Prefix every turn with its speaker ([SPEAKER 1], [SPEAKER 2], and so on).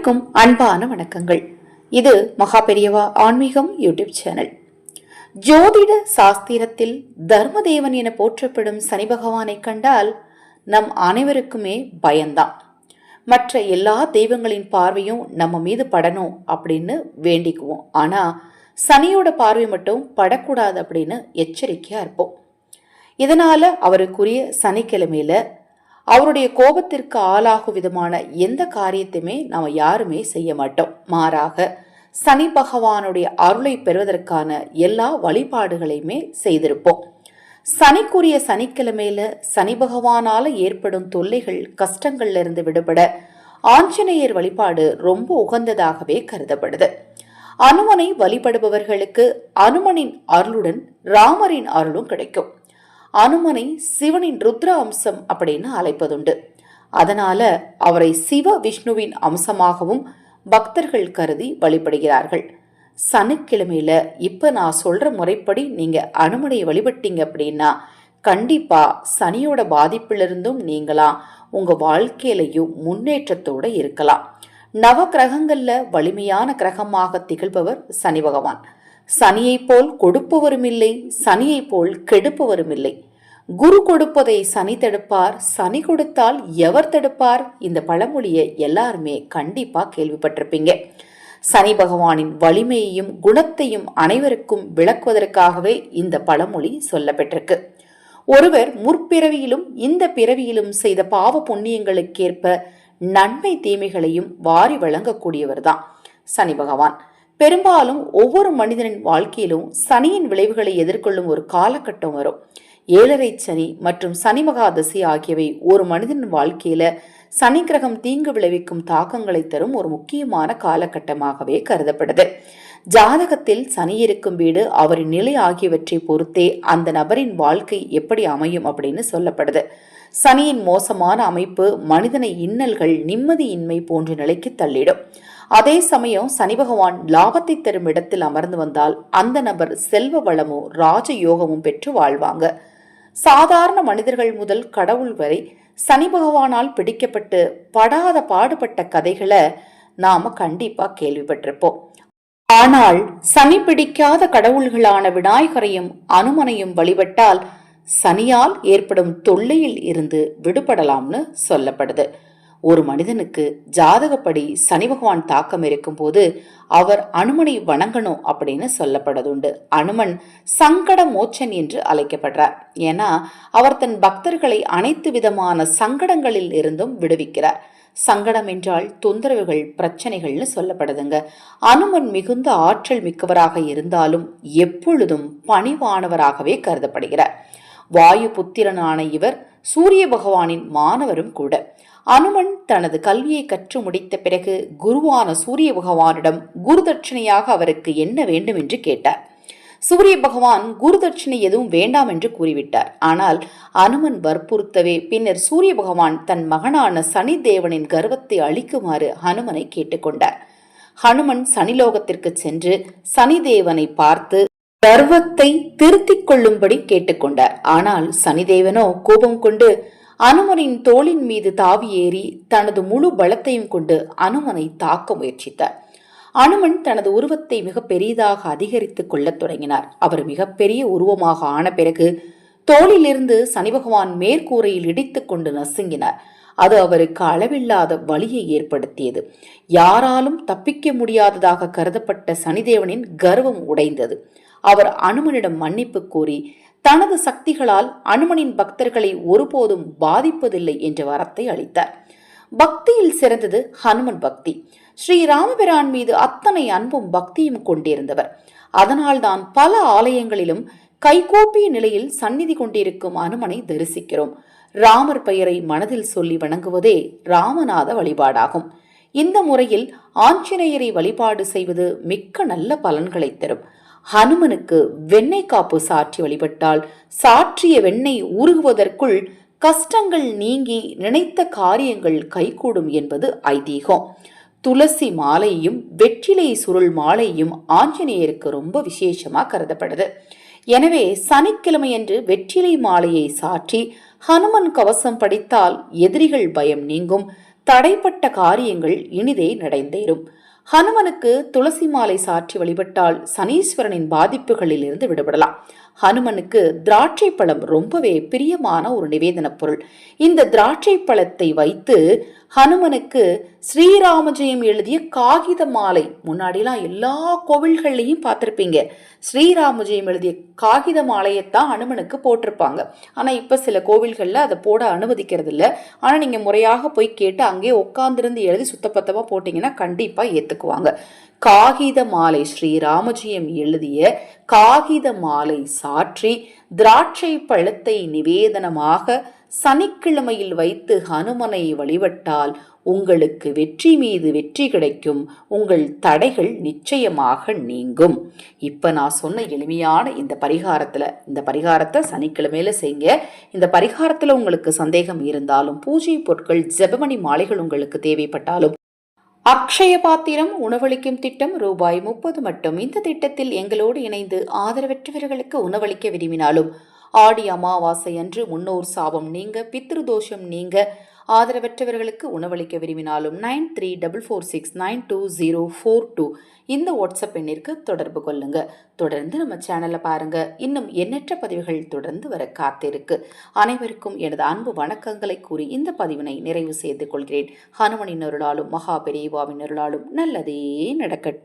[SPEAKER 1] அனைவருக்கும் அன்பான வணக்கங்கள். இது மகா பெரியவா ஆன்மீகம் யூடியூப் சேனல். ஜோதிட சாஸ்திரத்தில் தர்மதேவன் என போற்றப்படும் சனி பகவானை கண்டால் நம் அனைவருக்குமே பயம்தான். மற்ற எல்லா தெய்வங்களின் பார்வையும் நம்ம மீது படணும் அப்படின்னு வேண்டிக்குவோம். ஆனா சனியோட பார்வை மட்டும் படக்கூடாது அப்படின்னு எச்சரிக்கையா இருப்போம். இதனால அவருக்குரிய சனிக்கிழமையில அவருடைய கோபத்திற்கு ஆளாகும் விதமான எந்த காரியத்தையுமே நாம் யாருமே செய்ய மாட்டோம். மாறாக சனி பகவானுடைய அருளை பெறுவதற்கான எல்லா வழிபாடுகளையுமே செய்திருப்போம். சனிக்குரிய சனிக்கிழமையில சனி பகவானால ஏற்படும் தொல்லைகள் கஷ்டங்கள்ல இருந்து விடுபட ஆஞ்சநேயர் வழிபாடு ரொம்ப உகந்ததாகவே கருதப்படுது. அனுமனை வழிபடுபவர்களுக்கு அனுமனின் அருளுடன் ராமரின் அருளும் கிடைக்கும். அனுமனை சிவனின் ருத்ர அம்சம் அப்படின்னு அழைப்பதுண்டு. அதனால அவரை சிவ விஷ்ணுவின் அம்சமாகவும் பக்தர்கள் கருதி வழிபடுகிறார்கள். சனிக்கிழமையில இப்ப நான் சொல்ற முறைப்படி நீங்க அனுமனை வழிபட்டீங்க அப்படின்னா கண்டிப்பா சனியோட பாதிப்பிலிருந்தும் நீங்களாம் உங்க வாழ்க்கையிலையும் முன்னேற்றத்தோட இருக்கலாம். நவ கிரகங்கள்ல வலிமையான கிரகமாக திகழ்பவர் சனி பகவான். சனியைப் போல் கொடுப்பவரும் இல்லை சனியைப் போல் கெடுப்பவரும் இல்லை குரு கொடுப்பதை சனி தடுப்பார் சனி கொடுத்தால் எவர் தடுப்பார்? இந்த பழமொழியை எல்லாருமே கண்டிப்பா கேள்விப்பட்டிருப்பீங்க. சனி பகவானின் வலிமையையும் குணத்தையும் அனைவருக்கும் விளக்குவதற்காகவே இந்த பழமொழி சொல்லப்பட்டிருக்கு. ஒருவர் முற்பிறவியிலும் இந்த பிறவியிலும் செய்த பாவ புண்ணியங்களுக்கேற்ப நன்மை தீமைகளையும் வாரி வழங்கக்கூடியவர்தான் சனி பகவான். பெரும்பாலும் ஒவ்வொரு மனிதனின் வாழ்க்கையிலும் சனியின் விளைவுகளை எதிர்கொள்ளும் ஒரு காலகட்டம் வரும். ஏழரை சனி மற்றும் சனி மகாதசி ஆகியவை ஒரு மனிதனின் வாழ்க்கையில சனி கிரகம் தீங்கு விளைவிக்கும் தாக்கங்களை தரும் ஒரு முக்கியமான காலகட்டமாகவே கருதப்படுது. ஜாதகத்தில் சனி இருக்கும் வீடு அவரின் நிலை ஆகியவற்றை பொறுத்தே அந்த நபரின் வாழ்க்கை எப்படி அமையும் அப்படின்னு சொல்லப்படுது. சனியின் மோசமான அமைப்பு மனிதனை இன்னல்கள் நிம்மதியின்மை போன்ற நிலைக்கு தள்ளிடும். அதே சமயம் சனி பகவான் லாபத்தை தரும் இடத்தில் அமர்ந்து வந்தால் அந்த நபர் செல்வ வளமும் ராஜயோகமும் பெற்று வாழ்வாங்க. சாதாரண மனிதர்கள் முதல் கடவுள் வரை சனி பகவானால் பிடிக்கப்பட்டு படாத பாடுபட்ட கதைகளை நாம கண்டிப்பா கேள்விப்பட்டிருப்போம். ஆனால் சனி பிடிக்காத கடவுள்களான விநாயகரையும் அனுமனையும் வழிபட்டால் சனியால் ஏற்படும் தொல்லையில் இருந்து விடுபடலாம்னு சொல்லப்படுது. ஒரு மனிதனுக்கு ஜாதகப்படி சனி பகவான் தாக்கம் இருக்கும்போது அவர் அனுமனை வணங்கணும் அப்படின்னு சொல்லப்படுதுண்டு அனுமன் சங்கட மோச்சன் என்று அழைக்கப்படுறார். ஏன்னா அவர் தன் பக்தர்களை அனைத்து விதமான சங்கடங்களில் இருந்தும் விடுவிக்கிறார். சங்கடம் என்றால் தொந்தரவுகள் பிரச்சனைகள்னு சொல்லப்படுதுங்க. அனுமன் மிகுந்த ஆற்றல் மிக்கவராக இருந்தாலும் எப்பொழுதும் பணிவானவராகவே கருதப்படுகிறார். வாயு புத்திரனான இவர் சூரிய பகவானின் மாணவரும் கூட. அனுமன் தனது கல்வியை கற்று முடித்த பிறகு குருவான சூரிய பகவானிடம் குருதட்சணையாக அவருக்கு என்ன வேண்டும் என்று கேட்டார். சூரிய பகவான் குருதட்சணை எதுவும் வேண்டாம் என்று கூறிவிட்டார். ஆனால் அனுமன் வற்புறுத்தவே பின்னர் சூரிய பகவான் தன் மகனான சனி தேவனின் கர்வத்தை அளிக்குமாறு ஹனுமனை கேட்டுக்கொண்டார். ஹனுமன் சனிலோகத்திற்கு சென்று சனிதேவனை பார்த்து கர்வத்தை திருத்திக் கொள்ளும்படி கேட்டுக்கொண்டார். ஆனால் சனிதேவனோ கோபம் கொண்டு அனுமனின் தோளின் மீது தாவி ஏறி தனது முழு பலத்தையும் கொண்டு அனுமனை தாக்க முயற்சித்தார். அனுமன் தனது உருவத்தை மிக பெரியதாக அதிகரித்துக் கொள்ளத் தொடங்கினார். அவர் மிகப்பெரிய உருவமாக ஆன பிறகு தோளிலிருந்து சனி பகவான் மேற்கூரையில் இடித்துக் கொண்டு நசுங்கினார். அது அவருக்கு அளவில்லாத வலியை ஏற்படுத்தியது. யாராலும் தப்பிக்க முடியாததாக கருதப்பட்ட சனிதேவனின் கர்வம் உடைந்தது. அவர் அனுமனிடம் மன்னிப்பு கோரி தனது சக்திகளால் அனுமனின் பக்தர்களை ஒருபோதும் பாதிப்பதில்லை என்ற வரத்தை அளித்தார். பக்தியில் சிறந்தது ஹனுமன் பக்தி. ஸ்ரீ ராமபிரான் மீது அத்தனை அன்பும் பக்தியும் கொண்டிருந்தவர். அதனால்தான் பல ஆலயங்களிலும் கைகோப்பிய நிலையில் சந்நிதி கொண்டிருக்கும் அனுமனை தரிசிக்கிறோம். ராமர் பெயரை மனதில் சொல்லி வணங்குவதே ராமநாத வழிபாடாகும். இந்த முறையில் ஆஞ்சநேயரை வழிபாடு செய்வது மிக்க நல்ல பலன்களை தரும். ஹனுமனுக்கு வெண்ணெய் காப்பு சாற்றி வழிபட்டால் சாற்றிய வெண்ணெய் உருகுவதற்குள் கஷ்டங்கள் நீங்கி நினைத்த காரியங்கள் கைகூடும் என்பது ஐதீகம். துளசி மாலையும் வெற்றிலை சுருள் மாலையும் ஆஞ்சநேயருக்கு ரொம்ப விசேஷமாக கருதப்படுது. எனவே சனிக்கிழமையன்று வெற்றிலை மாலையை சாற்றி ஹனுமன் கவசம் படித்தால் எதிரிகள் பயம் நீங்கும். தடைப்பட்ட காரியங்கள் இனிதே நடைந்தேறும். ஹனுமனுக்கு துளசி மாலை சாற்றி வழிபட்டால் சனீஸ்வரனின் பாதிப்புகளில் இருந்து விடுபடலாம். ஹனுமனுக்கு திராட்சை பழம் ரொம்பவே பிரியமான ஒரு நிவேதன பொருள். இந்த திராட்சை பழத்தை வைத்து ஹனுமனுக்கு ஸ்ரீராமஜெயம் எழுதிய காகித மாலை. முன்னாடிலாம் எல்லா கோவில்கள்லையும் பார்த்துருப்பீங்க. ஸ்ரீராமஜெயம் எழுதிய காகித மாலையைத்தான் ஹனுமனுக்கு போட்டிருப்பாங்க. ஆனால் இப்போ சில கோவில்களில் அதை போட அனுமதிக்கிறது இல்லை ஆனால் நீங்கள் முறையாக போய் கேட்டு அங்கேயே உட்காந்துருந்து எழுதி சுத்தப்பத்தமாக போட்டிங்கன்னா கண்டிப்பாக ஏற்றுக்குவாங்க காகித மாலை ஸ்ரீராமஜெயம் எழுதிய காகித மாலை சாற்றி திராட்சை பழத்தை நிவேதனமாக சனிக்கிழமையில் வைத்து ஹனுமனை வழிபட்டால் உங்களுக்கு வெற்றி மீது வெற்றி கிடைக்கும். உங்கள் தடைகள் நிச்சயமாக நீங்கும். இப்போ நான் சொன்ன எளிமையான இந்த பரிகாரத்தில் இந்த பரிகாரத்தை சனிக்கிழமையில் செய்யுங்க. இந்த பரிகாரத்தில் உங்களுக்கு சந்தேகம் இருந்தாலும் பூஜை பொருட்கள் ஜெபமணி மாலைகள் உங்களுக்கு தேவைப்பட்டாலும் அக்ஷய பாத்திரம் உணவளிக்கும் திட்டம் ரூபாய் முப்பது மட்டும். இந்த திட்டத்தில் எங்களோடு இணைந்து ஆதரவற்றவர்களுக்கு உணவளிக்க விரும்பினாலும் ஆடி அமாவாசை அன்று முன்னோர் சாபம் நீங்க பித்ருதோஷம் நீங்க. ஆதரவற்றவர்களுக்கு உணவளிக்க விரும்பினாலும் nine three double four six nine two zero four two இந்த வாட்ஸ்அப் எண்ணிற்கு தொடர்பு கொள்ளுங்க. தொடர்ந்து நம்ம சேனலை பாருங்க. இன்னும் எண்ணற்ற பதிவுகள் தொடர்ந்து வர காத்திருக்கு. அனைவருக்கும் எனது அன்பு வணக்கங்களை கூறி இந்த பதிவினை நிறைவு செய்து கொள்கிறேன். ஹனுமனின் அருளாலும் மகா பெரியவாவின் அருளாலும் நல்லதே நடக்கட்டும்.